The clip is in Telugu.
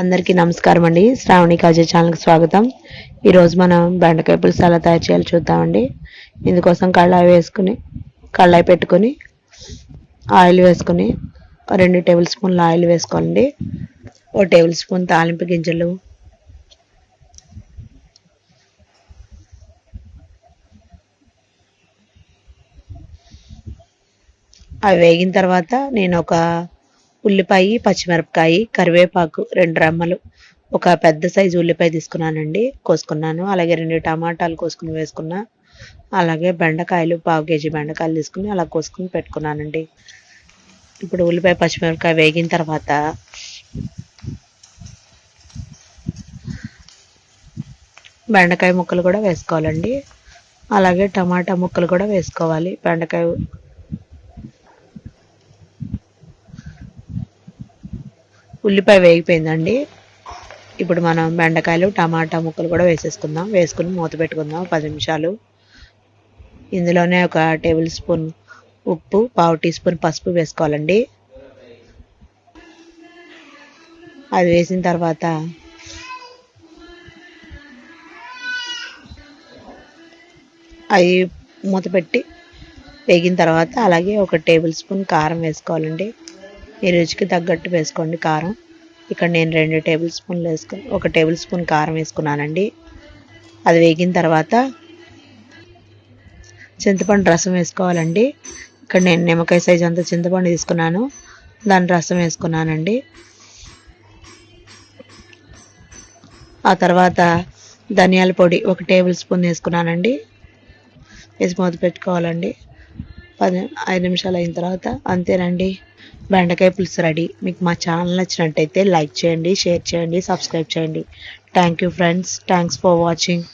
అందరికీ నమస్కారం అండి. శ్రావణి కాజే ఛానల్కి స్వాగతం. ఈరోజు మనం బెండకాయ పులుసు ఎలా తయారు చేయాలి చూద్దామండి. ఇందుకోసం కళ్ళాయి వేసుకుని కళ్ళాయి పెట్టుకొని ఆయిల్ వేసుకుని రెండు టేబుల్ స్పూన్ల ఆయిల్ వేసుకోండి ఓ టేబుల్ స్పూన్ తాలింపు గింజలు. అవి వేగిన తర్వాత నేను ఒక ఉల్లిపాయ పచ్చిమిరపకాయ కరివేపాకు రెండు రెమ్మలు. ఒక పెద్ద సైజు ఉల్లిపాయ తీసుకున్నానండి కోసుకున్నాను. అలాగే రెండు టమాటాలు కోసుకుని వేసుకున్నా. అలాగే బెండకాయలు పావు కేజీ బెండకాయలు తీసుకుని అలా కోసుకుని పెట్టుకున్నానండి. ఇప్పుడు ఉల్లిపాయ పచ్చిమిరపకాయ వేగిన తర్వాత బెండకాయ ముక్కలు కూడా వేసుకోవాలండి. అలాగే టమాటా ముక్కలు కూడా వేసుకోవాలి. బెండకాయ ఉల్లిపాయ వేగిపోయిందండి. ఇప్పుడు మనం బెండకాయలు టమాటా ముక్కలు కూడా వేసేసుకుందాం. వేసుకుని మూత పెట్టుకుందాం పది నిమిషాలు. ఇందులోనే ఒక టేబుల్ స్పూన్ ఉప్పు పావు టీ స్పూన్ పసుపు వేసుకోవాలండి. అది వేసిన తర్వాత అవి మూత పెట్టి వేగిన తర్వాత అలాగే ఒక టేబుల్ స్పూన్ కారం వేసుకోవాలండి. మీ రుచికి తగ్గట్టు వేసుకోండి కారం. ఇక్కడ నేను రెండు టేబుల్ స్పూన్లు వేసుకుని ఒక టేబుల్ స్పూన్ కారం వేసుకున్నానండి. అది వేగిన తర్వాత చింతపండు రసం వేసుకోవాలండి. ఇక్కడ నేను నిమ్మకాయ సైజ్ అంత చింతపండు తీసుకున్నాను. దాని రసం వేసుకున్నానండి. ఆ తర్వాత ధనియాల పొడి ఒక టేబుల్ స్పూన్ వేసుకున్నానండి. వేసి మూత పెట్టుకోవాలండి. పది ఐదు నిమిషాలు అయిన తర్వాత అంతేనండి బెండకాయ పులుసు రెడీ. మీకు మా ఛానల్ నచ్చినట్టయితే లైక్ చేయండి షేర్ చేయండి సబ్స్క్రైబ్ చేయండి. Thank you friends thanks for watching